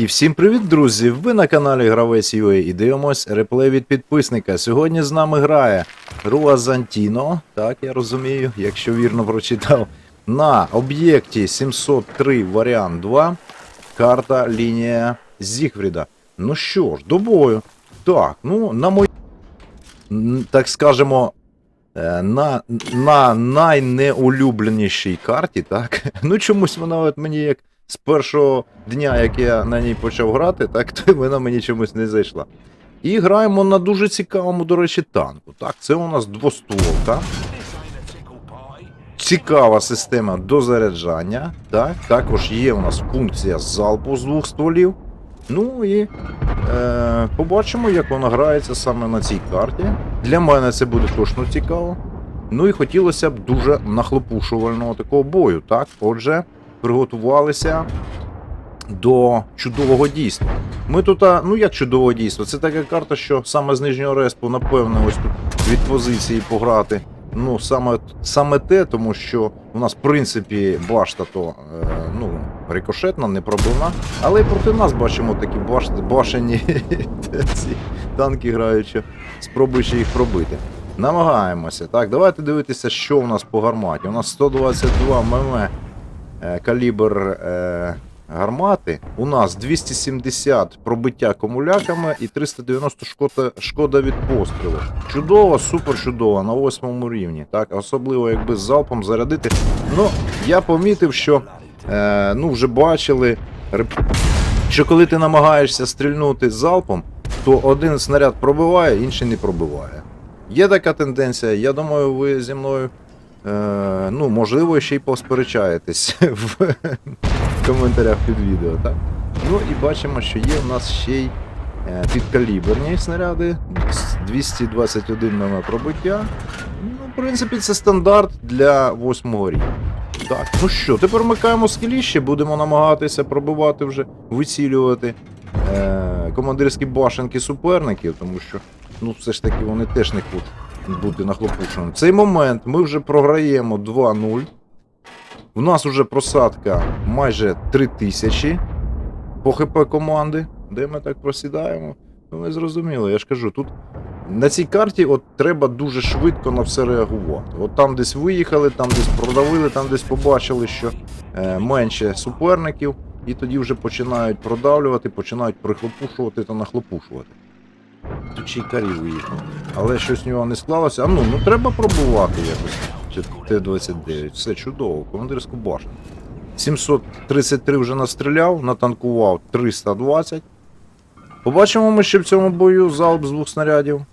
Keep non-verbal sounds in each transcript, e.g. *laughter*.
І всім привіт, друзі! Ви на каналі Гравець UA і дивимось реплей від підписника. Сьогодні з нами грає Руа Зантіно, так я розумію, якщо вірно прочитав, на об'єкті 703 варіант 2, карта лінія Зігфріда. Ну що ж, до бою. Так, ну на мої, так скажемо, е, на, на найнеулюбленішій карті, так? *laughs* Ну чомусь вона от мені як з першого дня, як я на ній почав грати, так, *laughs* то вона мені чомусь не зайшла. І граємо на дуже цікавому, до речі, танку. Так, це у нас двостволка. Цікава система дозаряджання. Так, також є у нас функція залпу з двох стволів. Ну і е, побачимо, як вона грається саме на цій карті. Для мене це буде точно цікаво. Ну і хотілося б дуже нахлопушувального такого бою. Так, отже, приготувалися до чудового дійства. Ми тут, ну як чудового дійства? Це така карта, що саме з нижнього респу, напевне, ось тут від позиції пограти. Ну, саме, саме те, тому що у нас, в принципі, башта то е, ну, рикошетна, не пробивна. Але і проти нас бачимо такі баш, башені *laughs* ці танки граючи, спробуючи їх пробити. Намагаємося. Так, давайте дивитися, що у нас по гарматі. У нас 122 мм калібр е, гармати. У нас 270 пробиття комуляками і 390 шкода, шкода від пострілу. Чудово, супер чудово, на восьмому рівні. Так, особливо якби з залпом зарядити. Ну, я помітив, що е, ну, вже бачили, що коли ти намагаєшся стрільнути з залпом, то один снаряд пробиває, інший не пробиває. Є така тенденція, я думаю, ви зі мною Е, ну, можливо, ще й посперечаєтесь *laughs* в коментарях під відео, так? Ну і бачимо, що є у нас ще й е, підкаліберні снаряди, з 221 мм пробиття. Ну, в принципі, це стандарт для 8 рівня. Так, ну що, тепер вмикаємо скеліще, будемо намагатися пробивати вже, вицілювати е, командирські башенки суперників, тому що ну, все ж таки вони теж не хочуть бути нахлопушеним. В цей момент ми вже програємо 2-0. У нас вже просадка майже 3000 по ХП команди. Де ми так просідаємо? Ну, не зрозуміло, я ж кажу, тут на цій карті от треба дуже швидко на все реагувати. От там десь виїхали, там десь продавили, там десь побачили, що е, менше суперників, і тоді вже починають продавлювати, починають прихлопушувати та нахлопушувати. Тут ще й виїхав. Але щось в нього не склалося. А ну, ну треба пробувати якось. Т-29. Все чудово, командирську башню. 733 вже настріляв, натанкував 320. Побачимо ми ще в цьому бою залп з двох снарядів.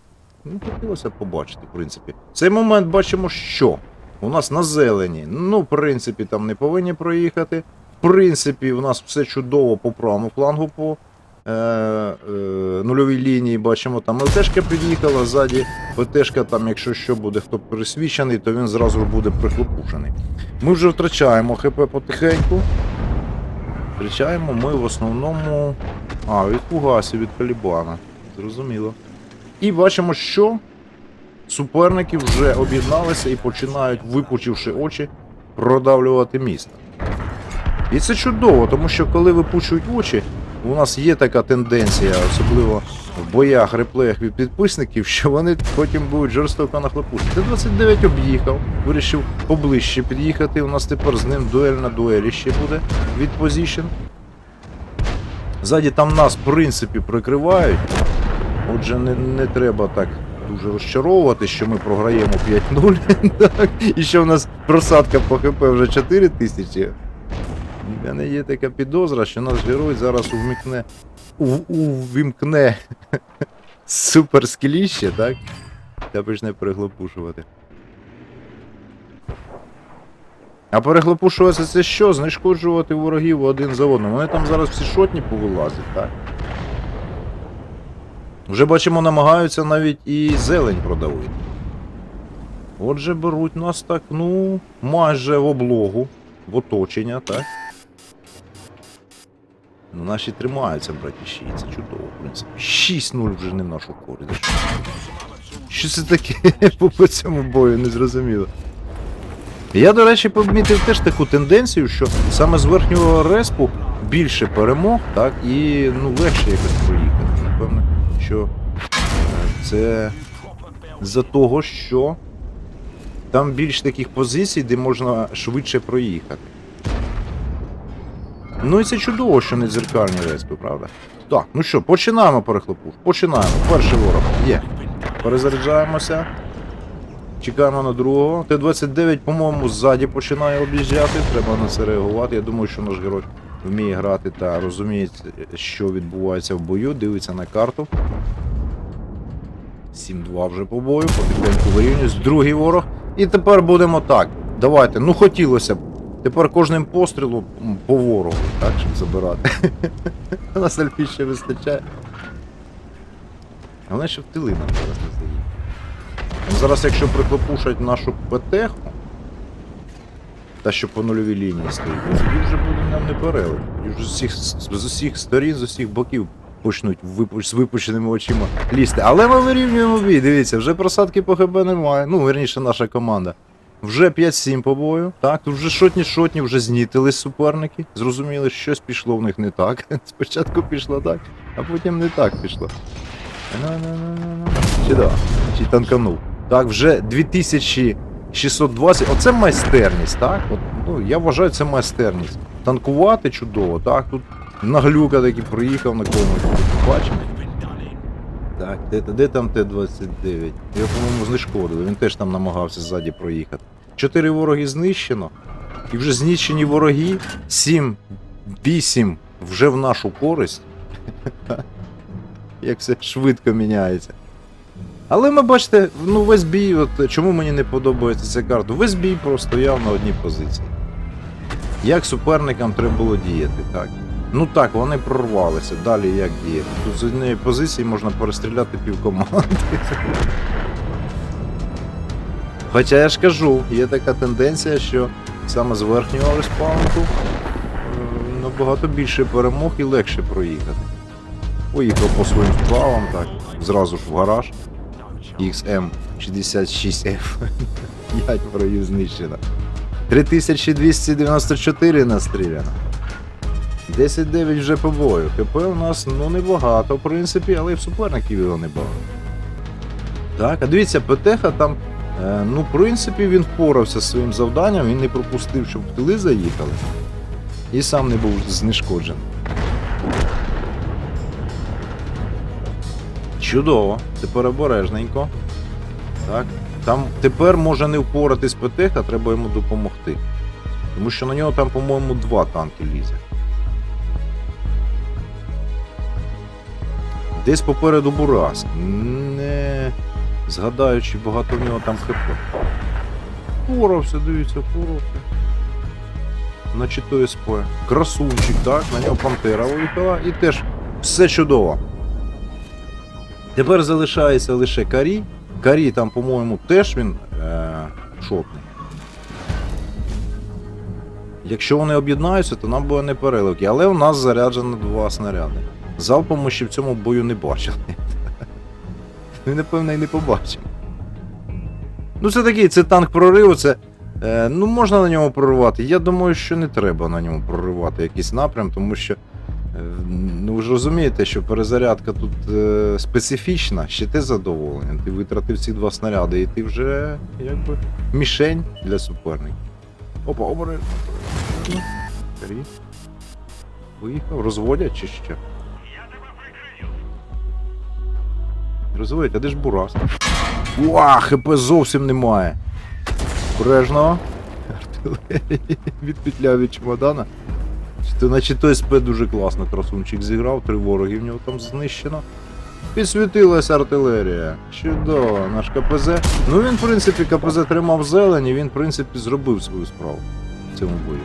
Ну, хотілося побачити, в принципі. В цей момент бачимо, що у нас на зелені. Ну, в принципі, там не повинні проїхати. В принципі, у нас все чудово по правому флангу по е, е, нульовій лінії. Бачимо, там ЛТшка під'їхала, ззаді ПТшка, там, якщо що буде хто пересвічений, то він зразу буде прихлопушений. Ми вже втрачаємо ХП потихеньку. Втрачаємо ми в основному. А, від фугасів, від Калібана. Зрозуміло. І бачимо, що суперники вже об'єдналися і починають, випучивши очі, продавлювати місто. І це чудово, тому що коли випучують очі, у нас є така тенденція, особливо в боях, реплеях від підписників, що вони потім будуть жорстоко нахлопушити. Т-29 об'їхав, вирішив поближче під'їхати. У нас тепер з ним дуель на дуелі ще буде від позішн. Ззаді там нас, в принципі, прикривають. Отже, не, не треба так дуже розчаровувати, що ми програємо 5-0. *laughs* І що в нас просадка по ХП вже 4 тисячі. У мене є така підозра, що наш герой зараз увімкне, ув- увімкне *laughs* супер скеліще, так? Та почне переглопушувати. А переглопушуватися це що? Знешкоджувати ворогів один за одним. Вони там зараз всі шотні повилазять, так? Вже бачимо, намагаються навіть і зелень продавити. Отже, беруть нас так, ну, майже в облогу, в оточення, так? Ну, наші тримаються, братіші, це чудово, в принципі. 6-0 вже не в нашу користь. Що це таке *laughs* по- цьому бою, не зрозуміло. Я, до речі, помітив теж таку тенденцію, що саме з верхнього респу більше перемог, так, і ну, легше якось проїхати. Напевно, що е, це за того, що там більш таких позицій, де можна швидше проїхати. Ну і це чудово, що не дзеркальні респи, правда? Так, ну що, починаємо перехлопуш. Починаємо. Перший ворог. Є. Перезаряджаємося. Чекаємо на другого. Т-29, по-моєму, ззаді починає об'їжджати. Треба на це реагувати. Я думаю, що наш герой вміє грати та розуміє, що відбувається в бою, дивиться на карту. 7-2 вже по бою, потихеньку вирівнююсь. Другий ворог. І тепер будемо так. Давайте, ну хотілося б. Тепер кожним пострілом по ворогу, так, щоб забирати. *laughs* На сальфі ще вистачає. Головне, що в тили нам зараз не заїде. Ну, Зараз, якщо приклопушать нашу ПТХу, та що по нульовій лінії стоїть, ну, тоді вже буде нам не перелик. Тоді вже з усіх, з усіх сторін, з усіх боків почнуть випуш, з випущеними очима лізти. Але ми вирівнюємо бій, дивіться, вже просадки по ХБ немає. Ну, верніше, наша команда. Вже 5-7 по бою. Так, тут вже шотні-шотні, вже знітились суперники. Зрозуміли, щось пішло в них не так. *laughs* Спочатку пішло так, а потім не так пішло. Чи да? Чи танканув. Так, вже 2620. Оце майстерність, так? От, ну, я вважаю, це майстерність. Танкувати чудово, так? Тут наглюка такий приїхав на комусь. Бачимо? Де, де там Т-29? Його, по-моєму, знешкодили. Він теж там намагався ззаді проїхати. Чотири вороги знищено. І вже знищені вороги. 7, 8 вже в нашу користь. Як все швидко міняється. Але ми бачите, ну весь бій, от чому мені не подобається ця карта? Весь бій простояв на одній позиції. Як суперникам треба було діяти, так? Ну так, вони прорвалися. Далі як діяти? Тут з однієї позиції можна перестріляти пів команди. Хоча я ж кажу, є така тенденція, що саме з верхнього респаунку е, набагато більше перемог і легше проїхати. Поїхав по своїм справам, так, зразу ж в гараж. XM66F. 5 ворогів знищено. 3294 настріляно. 10-9 вже по бою. ХП у нас ну небагато, в принципі, але і в суперників його небагато. Так, а дивіться, ПТХ там, е, ну, в принципі, він впорався з своїм завданням, він не пропустив, щоб в тили заїхали. І сам не був знешкоджений. Чудово, тепер обережненько. Так. Там тепер може не впоратись ПТХ, треба йому допомогти. Тому що на нього там, по-моєму, два танки лізе. Десь попереду Бурас. Не згадаючи, багато в нього там хп. Впорався, дивіться, впорався. Наче то СП. Красунчик, так, на нього пантера виїхала і теж все чудово. Тепер залишається лише Карі. Карі там, по-моєму, теж він е, шотний. Якщо вони об'єднаються, то нам буде не переливки. Але у нас заряджено два снаряди. Залпом ми ще в цьому бою не бачили. Ну напевно і не побачимо. Ну це такий, це танк прориву, це. Е, ну можна на ньому проривати. Я думаю, що не треба на ньому проривати якийсь напрям, тому що. е, Ну ви ж розумієте, що перезарядка тут е, специфічна, ще ти задоволений. Ти витратив ці два снаряди, і ти вже якби мішень для суперників. Опа, обережно. Виїхав, розводять чи що? Розводять, а де ж Бурас? Уа, ХП зовсім немає. Обережно. Артилерія відпетляв від чемодана. То, наче той СП дуже класно красунчик зіграв, три вороги в нього там знищено. Підсвітилась артилерія. Чудово, наш КПЗ. Ну він, в принципі, КПЗ тримав зелені, він, в принципі, зробив свою справу в цьому бою.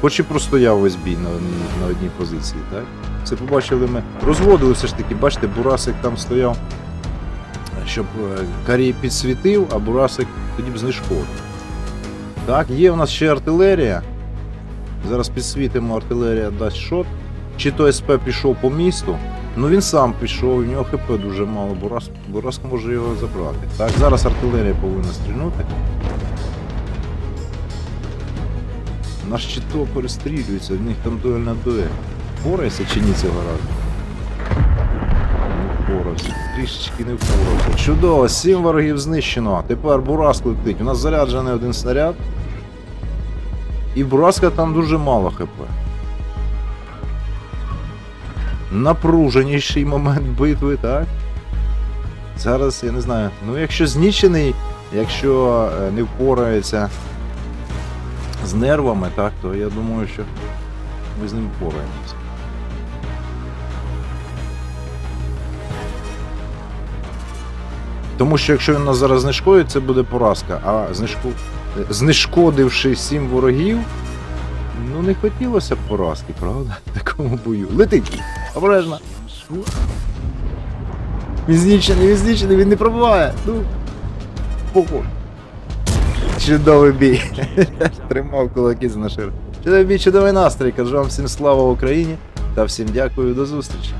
Хоч і простояв весь бій на, на одній позиції, так? Це побачили ми. Розводили все ж таки, бачите, Бурасик там стояв, щоб е, Карій підсвітив, а Бурасик тоді б знешкодив. Так, є в нас ще артилерія. Зараз підсвітимо, артилерія дасть шот. Чи то СП пішов по місту. Ну він сам пішов, у нього ХП дуже мало, Бурас, Бурас може його забрати. Так, зараз артилерія повинна стрільнути. Наш чіто перестрілюється, в них там дуель на дуель. Впорається чи ні цього разу? Трішечки не впорався. Чудово, сім ворогів знищено. Тепер Бураск летить. У нас заряджений один снаряд. І Бураска там дуже мало хп. Напруженіший момент битви, так? Зараз я не знаю. Ну, якщо знічений, якщо е, не впорається з нервами, так, то я думаю, що ми з ним впораємося. Тому що якщо він нас зараз знешкодить, це буде поразка. А знешку... е, знешкодивши сім ворогів, ну не хотілося б поразки, правда? В такому бою. Летить! Обережно! Він знічений, він знічений, він не пробуває. Ну. Похуй. Чудовий бій. *laughs* Тримав кулаки за нашир. Чудовий бій, чудовий настрій. Кажу вам всім слава Україні та всім дякую, до зустрічі.